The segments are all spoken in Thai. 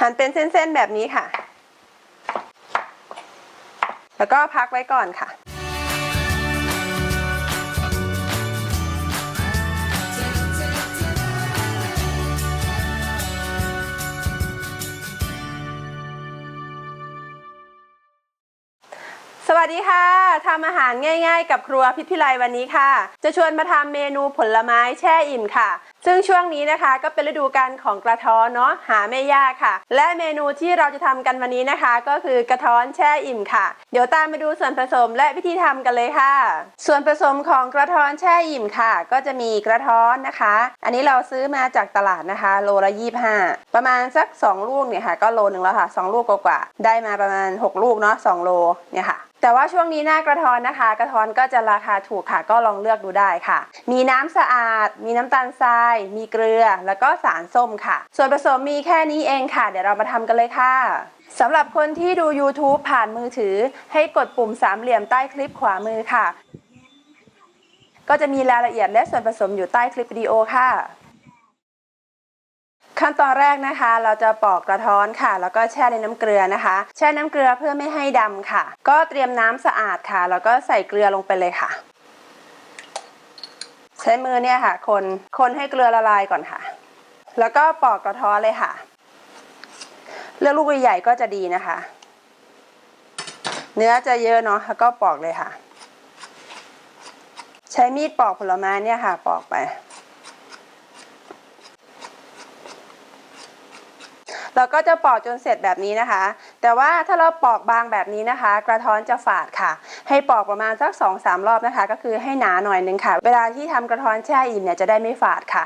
หั่นเป็นเส้นๆแบบนี้ค่ะ แล้วก็พักไว้ก่อนค่ะสวัสดีค่ะทำอาหารง่ายๆ กับครัวพิพิไลวันนี้ค่ะ จะชวนมาทำเมนูผลไม้แช่อิ่มค่ะ ซึ่งช่วงนี้นะคะก็เป็นฤดูกาลของกระท้อนเนาะหาไม่ยากค่ะ และเมนูที่เราจะทำกันวันนี้นะคะ ก็คือกระท้อนแช่อิ่มค่ะ เดี๋ยวตามมาดูส่วนผสมและวิธีทำกันเลยค่ะ ส่วนผสมของกระท้อนแช่อิ่มค่ะ ก็จะมีกระท้อนนะคะ อันนี้เราซื้อมาจากตลาดนะคะ โลละ25ประมาณสัก 2 ลูกเนี่ยค่ะ ก็โลหนึ่งแล้วค่ะ 2 ลูกกว่าๆได้มาประมาณ 6 ลูกเนาะ2โลเนี่ยค่ะ แต่ว่าช่วงนี้หน้ากระท้อนนะคะ กระท้อนก็จะราคาถูกค่ะก็ลองเลือกดูได้ค่ะ มีน้ำสะอาด มีน้ำตาลทราย มีเกลือ แล้วก็สารส้มค่ะ ส่วนผสมมีแค่นี้เองค่ะ เดี๋ยวเรามาทำกันเลยค่ะสำหรับคนที่ดู YouTube ผ่านมือถือ ให้กดปุ่มสามเหลี่ยมใต้คลิปขวามือค่ะ ก็จะมีรายละเอียดและส่วนผสมอยู่ใต้คลิปวิดีโอค่ะ ขั้นตอนแรกนะคะ เราจะปอกกระท้อนค่ะ แล้วก็แช่ในน้ำเกลือนะคะ แช่น้ำเกลือเพื่อไม่ให้ดำค่ะ ก็เตรียมน้ำสะอาดค่ะ แล้วก็ใส่เกลือลงไปเลยค่ะ ใช้มือเนี่ยค่ะ คนคนให้เกลือละลายก่อนค่ะ แล้วก็ปอกกระท้อนเลยค่ะ เลือกลูกใหญ่ๆก็จะดีนะคะ เนื้อจะเยอะเนาะแล้วก็ปอกเลยค่ะ ใช้มีดปอกผลไม้เนี่ยค่ะ ปอกไป เราก็จะปอกจนเสร็จแบบนี้นะคะ แต่ว่าถ้าเราปอกบางแบบนี้นะคะ กระท้อนจะฝาดค่ะ ให้ปอกประมาณสัก2อสารอบนะคะ ก็คือให้หนาหน่อยนึงค่ะ เวลาที่ทำกระท้อนแช่อิ่มเนี่ยจะได้ไม่ฝาดค่ะ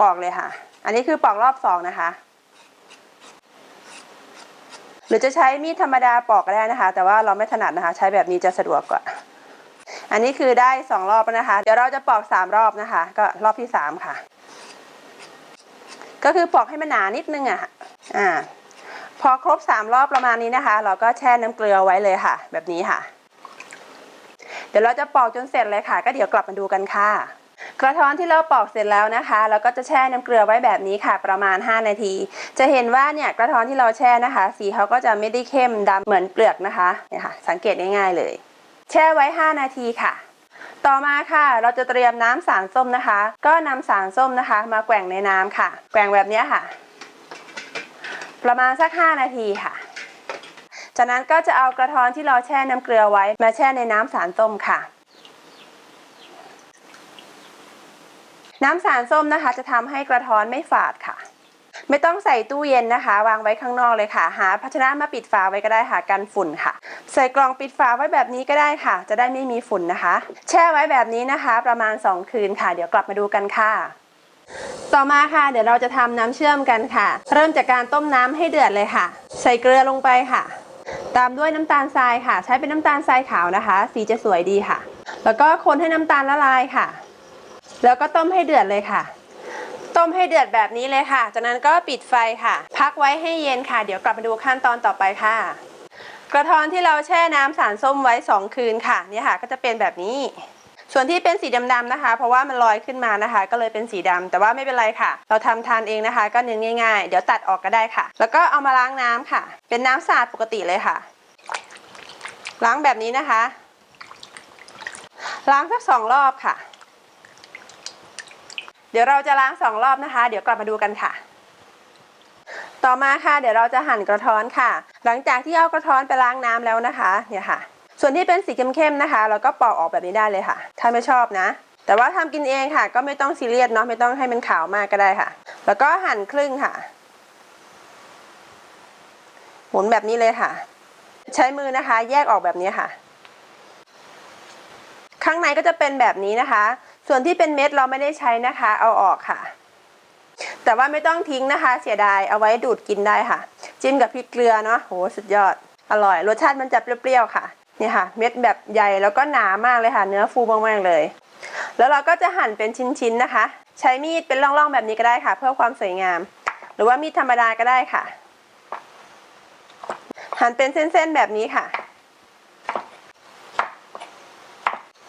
ปอกเลยค่ะ อันนี้คือปอกรอบสองนะคะหรือจะใช้มีดธรรมดาปอกก็ได้นะคะ แต่ว่าเราไม่ถนัดนะคะ ใช้แบบนี้จะสะดวกกว่า อันนี้คือได้สองรอบแล้วนะคะ เดี๋ยวเราจะปอกสามรอบนะคะ ก็รอบที่สามค่ะ ก็คือปอกให้มันหนานิดนึงอะ่ะ อ่าพอครบสามรอบประมาณนี้นะคะ เราก็แช่น้ำเกลือไว้เลยค่ะ แบบนี้ค่ะ เดี๋ยวเราจะปอกจนเสร็จเลยค่ะ ก็เดี๋ยวกลับมาดูกันค่ะ กระท้อนที่เราปอกเสร็จแล้วนะคะ เราก็จะแช่น้ำเกลือไว้แบบนี้ค่ะ ประมาณ 5 นาที จะเห็นว่าเนี่ยกระท้อนที่เราแช่นะคะ สีเขาก็จะไม่ได้เข้มดำเหมือนเปลือกนะคะเนี่ยค่ะ สังเกตง่ายๆเลย แช่ไว้ 5 นาทีค่ะต่อมาค่ะ เราจะเตรียมน้ำสารส้มนะคะ ก็นำสารส้มนะคะ มาแกว่งในน้ำค่ะ แกว่งแบบนี้ค่ะ ประมาณสัก 5 นาทีค่ะ จากนั้นก็จะเอากระท้อนที่เราแช่น้ำเกลือไว้มาแช่ในน้ำสารส้มค่ะ น้ำสารส้มนะคะ จะทำให้กระท้อนไม่ฝาดค่ะ ไม่ต้องใส่ตู้เย็นนะคะ วางไว้ข้างนอกเลยค่ะ หาภาชนะมาปิดฝาไว้ก็ได้ค่ะกันฝุ่นค่ะ ใส่กล่องปิดฝาไว้แบบนี้ก็ได้ค่ะ จะได้ไม่มีฝุ่นนะคะ แช่ไว้แบบนี้นะคะ ประมาณ 2 คืนค่ะ เดี๋ยวกลับมาดูกันค่ะ ต่อมาค่ะเดี๋ยวเราจะทำน้ำเชื่อมกันค่ะ เริ่มจากการต้มน้ำให้เดือดเลยค่ะ ใส่เกลือลงไปค่ะ ตามด้วยน้ำตาลทรายค่ะ ใช้เป็นน้ำตาลทรายขาวนะคะ สีจะสวยดีค่ะ แล้วก็คนให้น้ำตาลละลายค่ะ แล้วก็ต้มให้เดือดเลยค่ะ ต้มให้เดือดแบบนี้เลยค่ะ จากนั้นก็ปิดไฟค่ะ พักไว้ให้เย็นค่ะ เดี๋ยวกลับมาดูขั้นตอนต่อไปค่ะ กระท้อนที่เราแช่น้ำสารส้มไว้ 2 คืนค่ะ เนี่ยค่ะ ก็จะเป็นแบบนี้ ส่วนที่เป็นสีดำๆนะคะ เพราะว่ามันลอยขึ้นมานะคะ ก็เลยเป็นสีดำแต่ว่าไม่เป็นไรค่ะ เราทำทานเองนะคะ ก็เนื้อง่าย ๆ เดี๋ยวตัดออกก็ได้ค่ะ แล้วก็เอามาล้างน้ำค่ะ เป็นน้ำสะอาดปกติเลยค่ะ ล้างแบบนี้นะคะ ล้างสักสองรอบค่ะ เดี๋ยวเราจะล้างสองรอบนะคะ เดี๋ยวกลับมาดูกันค่ะต่อมาค่ะ เดี๋ยวเราจะหั่นกระท้อนค่ะ หลังจากที่เอากระท้อนไปล้างน้ำแล้วนะคะ เนี่ยค่ะ ส่วนที่เป็นสีเข้มๆนะคะ เราก็ปอกออกแบบนี้ได้เลยค่ะ ถ้าไม่ชอบนะ แต่ว่าทำกินเองค่ะ ก็ไม่ต้องซีเรียสเนาะไม่ต้องให้มันขาวมากก็ได้ค่ะ แล้วก็หั่นครึ่งค่ะ หมุนแบบนี้เลยค่ะ ใช้มือนะคะ แยกออกแบบนี้ค่ะ ข้างในก็จะเป็นแบบนี้นะคะ ส่วนที่เป็นเม็ดเราไม่ได้ใช้นะคะ เอาออกค่ะแต่ว่าไม่ต้องทิ้งนะคะ เสียดายเอาไว้ดูดกินได้ค่ะ จิ้มกับพริกเกลือเนาะโหสุดยอด อร่อย รสชาติมันจะเปรี้ยวๆค่ะ นี่ค่ะ เม็ดแบบใหญ่แล้วก็หนามากเลยค่ะ เนื้อฟูมากๆเลย แล้วเราก็จะหั่นเป็นชิ้นๆนะคะ ใช้มีดเป็นร่องๆแบบนี้ก็ได้ค่ะ เพื่อความสวยงาม หรือว่ามีดธรรมดาก็ได้ค่ะ หั่นเป็นเส้นๆแบบนี้ค่ะ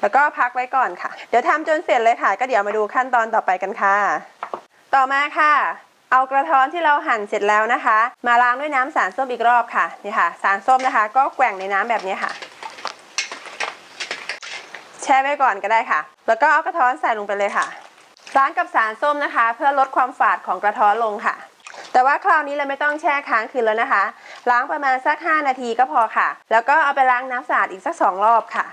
แล้วก็พักไว้ก่อนค่ะ เดี๋ยวทำจนเสร็จเลยค่ะ ก็เดี๋ยวมาดูขั้นตอนต่อไปกันค่ะ ต่อมาค่ะเอากระท้อนที่เราหั่นเสร็จแล้วนะคะ มาล้างด้วยน้ำสารส้มอีกรอบค่ะนี่ค่ะ สารส้มนะคะ ก็แกว่งในน้ำแบบนี้ค่ะ แช่ไว้ก่อนก็ได้ค่ะ แล้วก็เอากระท้อนใส่ลงไปเลยค่ะ ล้างกับสารส้มนะคะ เพื่อลดความฝาดของกระท้อนลงค่ะ แต่ว่าคราวนี้เราไม่ต้องแช่ค้างคืนแล้วนะคะ ล้างประมาณสัก 5 นาทีก็พอค่ะ แล้วก็เอาไปล้างน้ำสะอาดอีกสัก 2 รอบค่ะ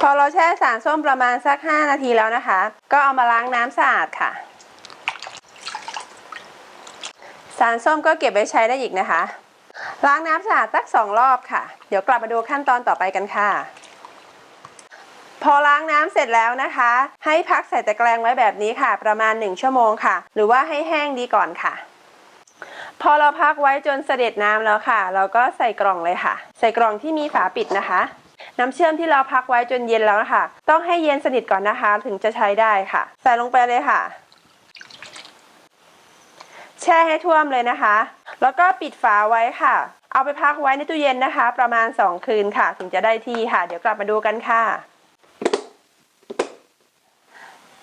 พอเราแช่สารส้มประมาณสัก 5 นาทีแล้วนะคะ ก็เอามาล้างน้ำสะอาดค่ะ สารส้มก็เก็บไว้ใช้ได้อีกนะคะ ล้างน้ำสะอาดสัก 2 รอบค่ะ เดี๋ยวกลับมาดูขั้นตอนต่อไปกันค่ะ พอล้างน้ำเสร็จแล้วนะคะ ให้พักใส่ตะแกรงไว้แบบนี้ค่ะ ประมาณ 1 ชั่วโมงค่ะ หรือว่าให้แห้งดีก่อนค่ะ พอเราพักไว้จนเสด็จน้ำแล้วค่ะ เราก็ใส่กล่องเลยค่ะ ใส่กล่องที่มีฝาปิดนะคะ น้ำเชื่อมที่เราพักไว้จนเย็นแล้วนะคะต้องให้เย็นสนิทก่อนนะคะ ถึงจะใช้ได้ค่ะ ใส่ลงไปเลยค่ะ แช่ให้ท่วมเลยนะคะ แล้วก็ปิดฝาไว้ค่ะเอาไปพักไว้ในตู้เย็นนะคะ ประมาณ 2 คืนค่ะ ถึงจะได้ที่ค่ะ เดี๋ยวกลับมาดูกันค่ะ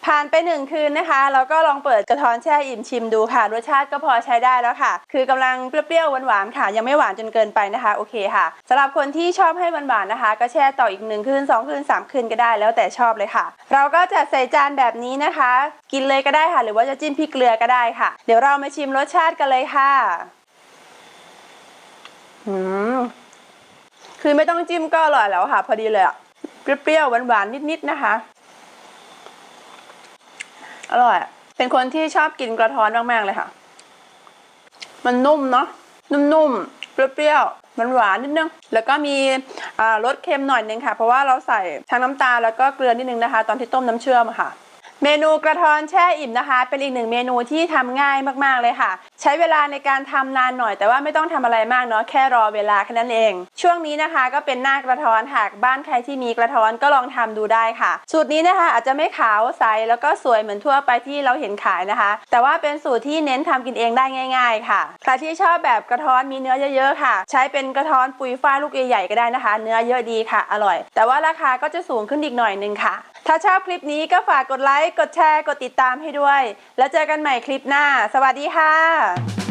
ผ่านไปหนึ่งคืนนะคะเราก็ลองเปิดกระท้อนแช่อิ่มชิมดูค่ะรสชาติก็พอใช้ได้แล้วค่ะ คือกำลังเปรี้ยวๆหวานๆค่ะ ยังไม่หวานจนเกินไปนะคะโอเคค่ะสำหรับคนที่ชอบให้หวานๆนะคะ ก็แช่ต่ออีกหนึ่งคืนสองคืนสามคืนก็ได้แล้วแต่ชอบเลยค่ะ เราก็จะใส่จานแบบนี้นะคะ กินเลยก็ได้ค่ะ หรือว่าจะจิ้มพริกเกลือก็ได้ค่ะ เดี๋ยวเรามาชิมรสชาติกันเลยค่ะอืมคือไม่ต้องจิ้มก็อร่อยแล้วค่ะ พอดีเลยอะเปรี้ยวๆหวานๆนิดๆนะคะ อร่อย เป็นคนที่ชอบกินกระท้อนมากๆเลยค่ะ มันนุ่มเนาะ นุ่มๆ เปรี้ยวๆมันหวานนิดนึง แล้วก็มีรสเค็มหน่อยนึงค่ะ เพราะว่าเราใส่ทั้งน้ำตาลแล้วก็เกลือนิดนึงนะคะ ตอนที่ต้มน้ำเชื่อมค่ะ เมนูกระท้อนแช่อิ่มนะคะ เป็นอีกหนึ่งเมนูที่ทำง่ายมากๆเลยค่ะ ใช้เวลาในการทำนานหน่อย แต่ว่าไม่ต้องทำอะไรมากเนาะแค่รอเวลาแค่นั้นเอง ช่วงนี้นะคะ ก็เป็นหน้ากระท้อนหากบ้านใครที่มีกระท้อนก็ลองทำดูได้ค่ะ สูตรนี้นะคะ อาจจะไม่ขาวใสแล้วก็สวยเหมือนทั่วไปที่เราเห็นขายนะคะ แต่ว่าเป็นสูตรที่เน้นทำกินเองได้ง่าย ๆ ค่ะใครที่ชอบแบบกระท้อนมีเนื้อเยอะๆค่ะ ใช้เป็นกระท้อนปุยฝ้ายลูกใหญ่ๆก็ได้นะคะ เนื้อเยอะดีค่ะ อร่อย แต่ว่าราคาก็จะสูงขึ้นอีกหน่อยนึงค่ะ ถ้าชอบคลิปนี้ก็ฝากกดไลค์ กดแชร์ กดติดตามให้ด้วย แล้วเจอกันใหม่คลิปหน้า สวัสดีค่ะ